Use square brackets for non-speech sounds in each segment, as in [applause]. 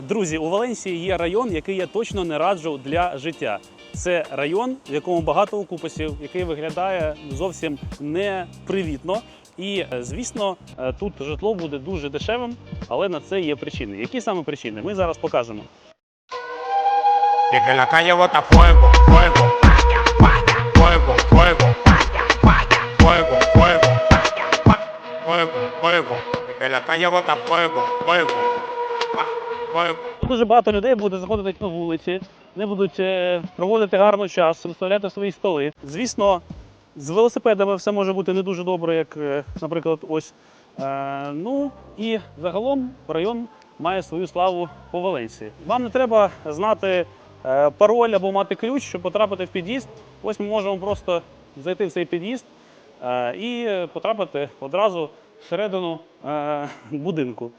Друзі, у Валенсії є район, який я точно не раджу для життя. Це район, в якому багато окупасів, який виглядає зовсім непривітно. І е, звісно, е, тут житло буде дуже дешевим, але на це є причини. Які саме причини? Ми зараз покажемо. Дуже багато людей буде заходити на вулиці, не будуть е, проводити гарно час, виставляти свої столи. Звісно, з велосипедами все може бути не дуже добре, як, е, наприклад, ось. Е, ну і загалом район має свою славу по Валенсії. Вам не треба знати пароль або мати ключ, щоб потрапити в під'їзд. Ось ми можемо просто зайти в цей під'їзд і потрапити одразу всередину будинку.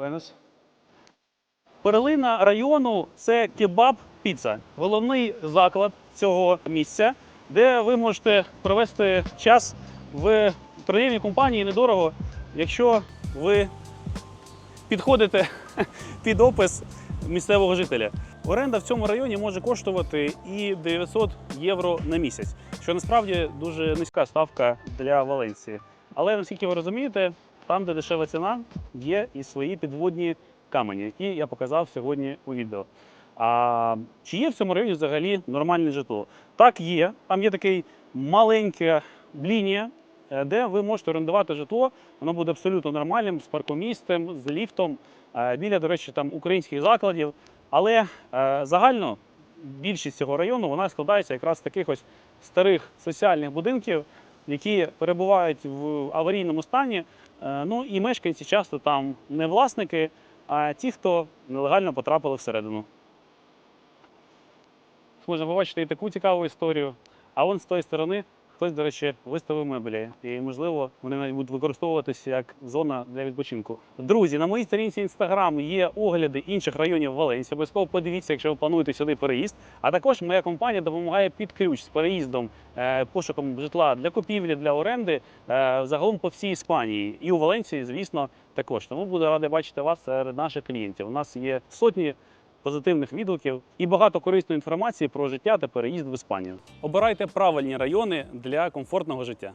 Венес. Перлина району це кебаб піца. Головний заклад цього місця, де ви можете провести час в приємній компанії недорого, якщо ви підходите [laughs] під опис місцевого жителя. Оренда в цьому районі може коштувати і 900 євро на місяць, що насправді дуже низька ставка для Валенції. Але наскільки ви розумієте, там, де дешева ціна, є і свої підводні камені, які я показав сьогодні у відео. А чи є в цьому районі взагалі нормальне житло? Так, є. Там є такий маленька лінія, е, де ви можете орендувати житло. Воно буде абсолютно нормальним, з паркомістем, з ліфтом, е, біля, до речі, там українських закладів. Але е, загально більшість цього району вона складається якраз з таких ось старих соціальних будинків, які перебувають в аварійному стані. Е, Ну і мешканці часто там не власники, а ті, хто нелегально потрапили всередину. Можна побачити і таку цікаву історію. А вон з тої сторони хтось, до речі, виставив меблі. І, можливо, вони навіть будуть використовуватися як зона для відпочинку. Друзі, на моїй сторінці Instagram є огляди інших районів Валенсії. Обов'язково подивіться, якщо ви плануєте сюди переїзд. А також моя компанія допомагає під ключ з переїздом, е, пошуком житла для купівлі, для оренди е, загалом по всій Іспанії. І у Валенсії, звісно, також. Тому буду радий бачити вас серед наших клієнтів. У нас є сотні позитивних відгуків і багато корисної інформації про життя та переїзд в Іспанію. Обирайте правильні райони для комфортного життя.